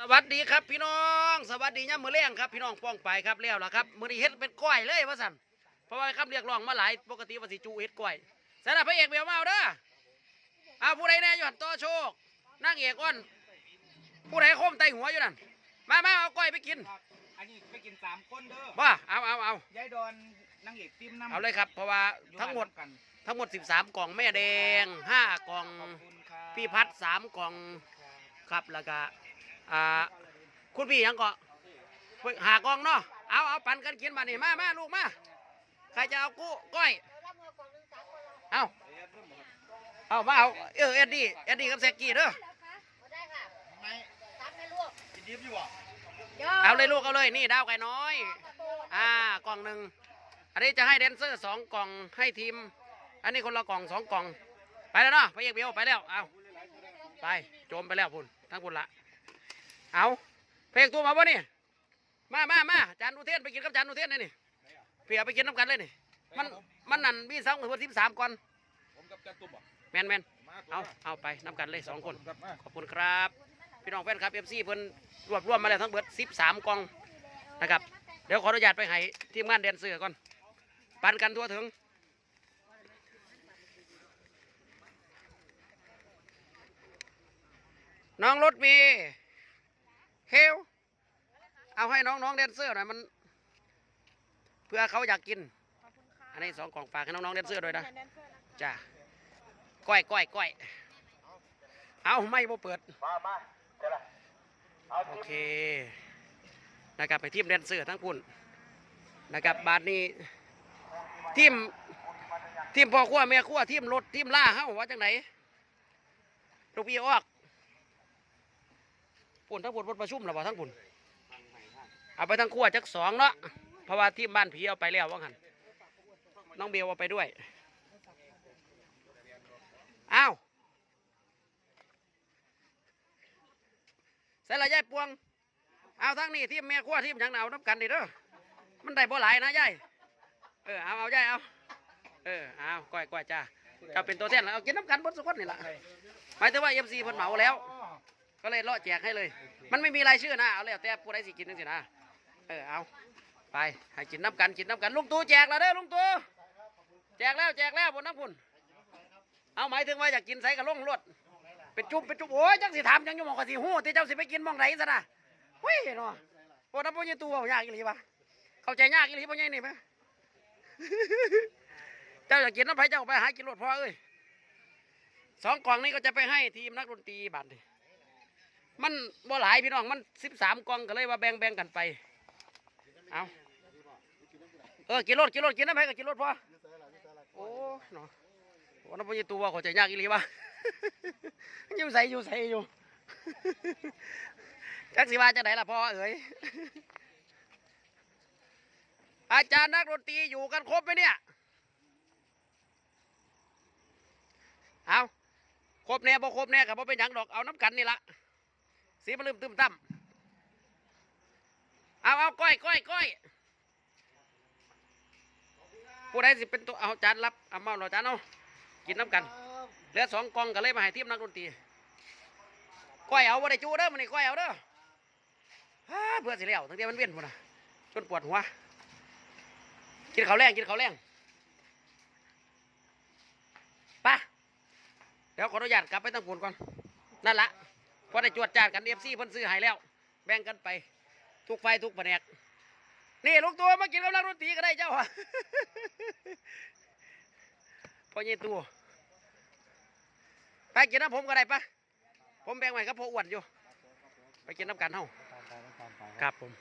สวัสดีครับพี่น้อง สวัสดีย่ามมือเลี้ยงครับพี่น้องป้องไปครับแล้วล่ะครับมือนี้เฮ็ดเป็นก้อยเลยว่าสันเพราะว่าคำเรียกร้องมาหลายปกติว่าสิจูเฮ็ดก้อยสำหรับพระเอกเบียวมาเอาเด้อเอาผู้ใดแน่อยู่หันต่อโชคนั่งเอกอ้อนผู้ใดโคมไตหัวอยู่นั่นมามาเอาก้อยไปกินครับอันนี้ไปกินสามคนเด้อว่าเอาเอาเอายายดอนนางเอกติมน้ำเอาเลยครับ เพราะว่าอยู่ทั้งหมดบ้านกันทั้งหมด 13 กล่องแม่แดง 5 กล่องขอบคุณครับพี่พัดสามกล่องครับแล้วก็ อ่าคุณพี่ยังก็หากล่องเนาะเอาเอาปันกันกินมานี่มามาลูกมาใครจะเอากู้ก้อยเอาเอามาเอาเออเอ็ดดี้เอ็ดดี้กับแซกกี้เด้อได้ค่ะไม่ตักให้ลูกกินดิบอยู่อะเอาเลยลูกเอาเลยนี่ดาวไก่น้อย อ่ากล่องหนึ่งอันนี้จะให้แดนเซอร์สองกล่องให้ทีม อันนี้คนละกล่องสองกล่อง ไปแล้วเนาะไปเอกเบียวไปแล้วเอาไปโจมไปแล้วพุ่นทั้งพุ่นละ เอาเพลงตัวมาบ่นี่มามามาจานอุเทนไปกินกับจานอุเทนเลยนี่เพียไปกินน้ำกันเลยนี่มันมันนั่นมีสองคนที่สามก่อนผมกับจันตุ้มอะแมนแมนมาเอาเอาไปน้ำกันเลยสองคนครับมาขอบคุณครับ พี่น้องแฟนครับเอฟซีเพิ่นรวบรวมมาแล้วทั้งเบิดสิบสามกล่องนะครับเดี๋ยวขออนุญาตไปให้ทีมงานแดนเซอร์ก่อนปันกันทั่วถึงน้องรถมี เฮลเอาให้น้องน้องๆแดนเซอร์หน่อยมัน เพื่อเขาอยากกิน อันนี้สองกล่องฝากให้น้องๆแดนเซอร์ด้วยนะจ้าก้อยก้อยก้อยเอาไม่บ่เปิดมามาเจ้าละเอาโอเคนะครับไปทีมแดนเซอร์ทั้งพุ่นนะครับบาทนี้ทีมทีมพ่อขั้วแม่ขั้วทีมรถทีมล่าเฮ้าว่าจังไหนลูกพี่ออก พุ่นทั้งพุ่นพุ่นประชุมหรือเปล่าทั้งพุ่นเอาไปทั้งขั้วจักสองเนาะเพราะว่าทีมบ้านผีเอาไปแล้วว่างันน้องเบลเอาไปด้วยอ้าวใส่ละยายปวง เอาทั้งนี้ทีมแม่ขั้วทีมหยังเอาน้ำกันดิเด้อมันได้บ่หลายนะยายเออเอาเอายายเอาเออเอาก้อยก้อยจ้าก็เป็นตัวแทนแล้วเอากินน้ำกันบนสุขนนี่แหละหมายถึงว่าเอ็มซีเพิ่นเหมาแล้ว ก็เลยเลาะแจกให้เลย มันไม่มีรายชื่อนะเอาแล้วแต่ผู้ใดสิกินนึงสินะเออเอาไปให้กินน้ำกันกินน้ำกันลุงตู่แจกแล้วเด้อลุงตู่แจกแล้วแจกแล้วบนน้ำพุ่นเอาหมายถึงว่าอยากกินใส่กระลงรวดเป็นจุ่มเป็นจุ่มโอ้ยจังสิถามจังอยู่หมองกะสิหู้ที่เจ้าสิไปกินหมองไหนซะนะเฮ้ยเนาะโอ้น้ำพ่อใหญ่ตัวเอายากอีหลีปะเข้าใจยากอีหลีพ่อใหญ่นี่ปะเจ้าอยากกินน้ำไผ่เจ้าไปหากินรถพ่อเอ้ยสองกล่องนี้ก็จะไปให้ทีมนักดนตรีบัตร มันบ่หลายพี่น้องมันสิบสามกล่องก็เลยว่าแบ่งแบ่งกันไปเอาเออกินรถกินรถกินน้ำไผ่ก็กินรถพ่อโอ้เนาะโอ้น้ำพ่อใหญ่ตัวข้าใจยากอีหลีปะอยู่ใส่อยู่ใส่อยู่จักสิว่าจะไหนล่ะพ่อเอ๋ยอาจารย์นักดนตรีอยู่กันครบไหมเนี่ย เอาครบแน่บ่ครบแน่กับบ่เป็นหยังดอกเอาน้ำกันนี่ละ สีมันลืมตึมตั้มเอาเอาก้อยก้อยก้อยผู้ใดสิเป็นตัวเอาจานรับเอามาเราจานเอากินน้ำกันเหลือสองกองก็เลยมาให้ทีมนักดนตรีก้อยเอาบ่าได้จูเด้อมันนี่ก้อยเอาเด้อเพื่อสิแล้วทั้งเดียวมันเวียนหมดนะจนปวดหัวกินข้าวแรงกินข้าวแรงไปะเดี๋ยวขออนุญาตกลับไปตั้งปูนก่อนนั่นละ พอได้จวดจาดกันเอฟซีเพิ่นซื้อให้แล้ว แบ่งกันไป ทุกไฟทุกแผนก นี่ลูกตัวมากินกำลังดนตรีก็ได้เจ้าอพอเยี่ตัวไปกินน้ำผมก็ได้ปะผมแบ่งไว้กับพ่ออ้วนอยู่ ไปกินน้ำกันเฮาครับผม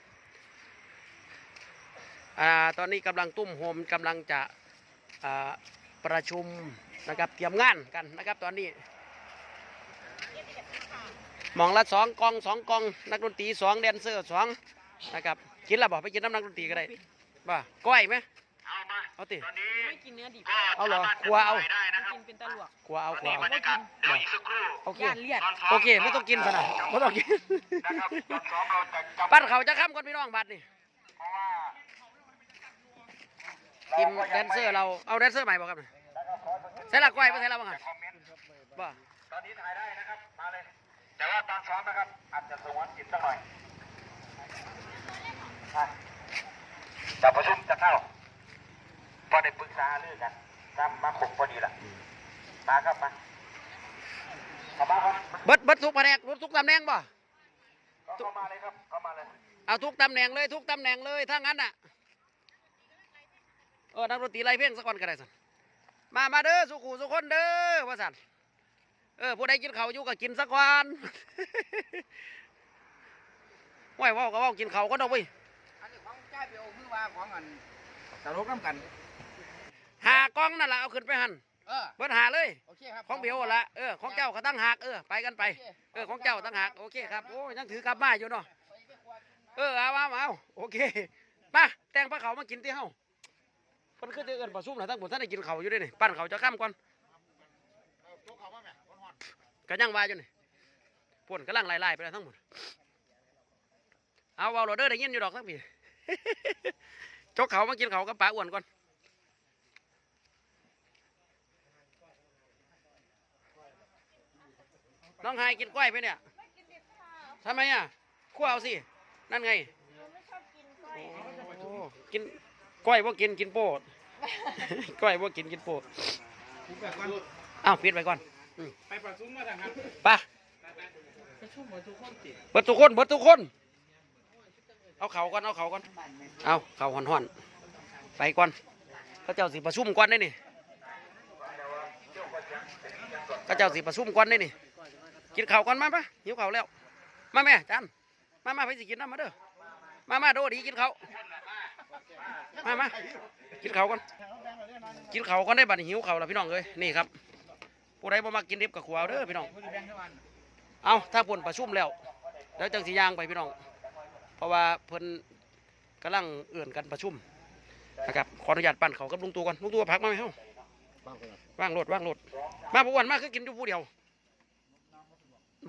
อ่าตอนนี้กำลังตุ้มโฮมกำลังจะอ่าประชุมนะครับเตรียมงานกันนะครับตอนนี้ มองละสองกองสองกอง นักดนตรีสองแดนเซอร์สองนะครับกินแล้วบอกไปกินน้ำนักดนตรีก็ได้ว่าก้อยไหมเอาติไม่กินเนื้อดิบเอาเหรอครัวเอากินเป็นตะหลวกกลัวเอากลัวเอาไม่กินโอเคย่านเลียดโอเคไม่ต้องกินสนะไม่ต้องกินปั้นเขาจะค้ำก่อนพี่น้องบัดนี่ทีมแดนเซอร์เราเอาแดนเซอร์ใหม่บอกครับใส่ละก้อยไม่ใส่ละบ้างอะบ่ตอนนี้ถ่ายได้นะครับมาเลย แต่ว่าตอนซ้อมนะครับ อาจจะส่งวันจิตสักหน่อยอะจะประชุมจะเข้าพอได้ปรึกษาเรื่องกันทำมาครบพอดีละมาครับมาเข้ามาครับเบิดเบิดทุกแผนกทุกตำแหน่งบ่ก็เข้ามาเลยครับเข้ามาเลยเอาทุกตำแหน่งเลยทุกตำแหน่งเลยถ้างั้นน่ะเออนักดนตรีไล่เพลงสักคนก็ได้สันมามาเด้อสุขุสุคนเด้อว่าสัน เออผู้ใดกินข้าวอยู่ก็กินสักวันไหวเว่าก็เว่ากินข้าวก็ดอกเว้ยอันนี้ของจ่ายไปเอาคือว่าของอันตลกน้ำกัน หากล้องนั่นละเอาขึ้นไปหันเออเบิดหาเลย โอเคครับของเบียวหั่นละเออของเจ้าก็ตั้งหากเออไปกันไป เออของเจ้าตั้งหากโอเคครับโอ้ยยังถือกลับมาอยู่เนาะเออเอาเอาเอาโอเคมาแต่งปลาเขามากินที่เฮาเพิ่นคือจะเอิ้นปลาซุ่มนะทั้งหมดท่านได้กินเขาวอยู่ด้วยนี่ปั้นเขาวจะข้ามก่อน ก็ยังว่าอยู่นี่พ่นกำลังไล่ๆไปแล้วทั้งหมด เอาเอาโรเดอร์ได้ยินอยู่ดอกทั้งปีจกเขามากินเขากับปลาอ้วนก่อนน้องไฮกินกล้วยไปเนี่ยทำไมอะคั่วเอาสิ นั่นไงกินก้อยโอ้กินก้อยว่ากินกินโปดก้อยว่ากินกินโปดอ้าวปิดไปก่อน ไปประชุมมาทางครับไปประชุมหมดทุกคนติเบิดทุกคนเบิดทุกคน เอาเขาก่อนเอาเขาก่อนเอาเขาห่อนห่อนๆไปก่อนเขาเจ้าสิประชุมก่อนได้นี่เขาเจ้าสิประชุมก่อนได้นี่กินข้าวก่อนมาปะหิวข้าวแล้ว มาแม่จันมามาไปสิกินน้ำมาเด้อมามาโดดีกินข้าวมามากินข้าวก่อนกินข้าวก่อนได้บัดนี้หิวข้าวแล้วพี่น้องเอ้ยนี่ครับ ผู้ใดบ่มากินดิบกับขวาวเด้อพี่น้อง เอาถ้าผลประชุมแล้วแล้วจังสียางไปพี่น้อง เพราะว่าเพิ่นกำลังเอื่นกันประชุมนะครับขออนุญาตปั่นเขากับลุงตู่ก่อนลุงตู่พักมาไหมเฮ้าว่างโหลดว่างโหลดมาผู้อ้วนมาคือกินอยู่ผู้เดียว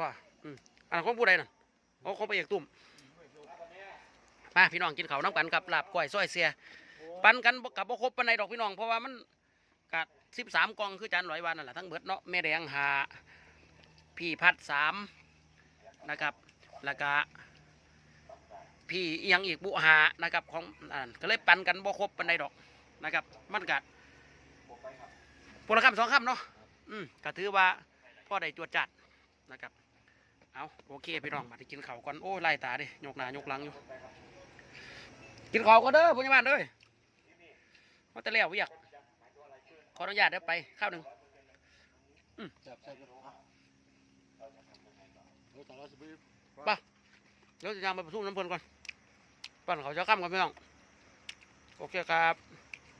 บ่อืมอันนนของผู้ใดน่ะโอ้ของพระเอกตุ่มมาพี่น้องกินข้าวน้ำกันกับลาบก้อยซอยเสีย ปันกันบ่กับบ่ครบปานใดดอกพี่น้องเพราะว่ามันกัด สิบสามกองคือจานร้อยวันนั่นแหละทั้งเบิดเนาะแม่แดงหาพี่พัดสามนะครับแล้วก็พี่ยังอีกบุหานะครับของอ่าก็เลยปันกันบ่ครบปานใดดอกนะครับ มันกัดพลคำสองคำเนาะอืมก็ถือว่าพ่อได้จวดจัดนะครับ เอาโอเคพี่น้องมาที่กินข้าวก่อนโอ้ไล่ตาดิยกหน้ายกหลังอยู่ กินข้าวก็เด้อพยาบาลเด้อว่าแต่แล้วเวียก ขออนุญาตเดี๋ยวไปข้าวหนึ่งไป่ะเดี๋ยวจะยังไปประชุมน้ำเพลินก่อนปั่นเขาจะข้ามกันไม่ต้องโอเคครับ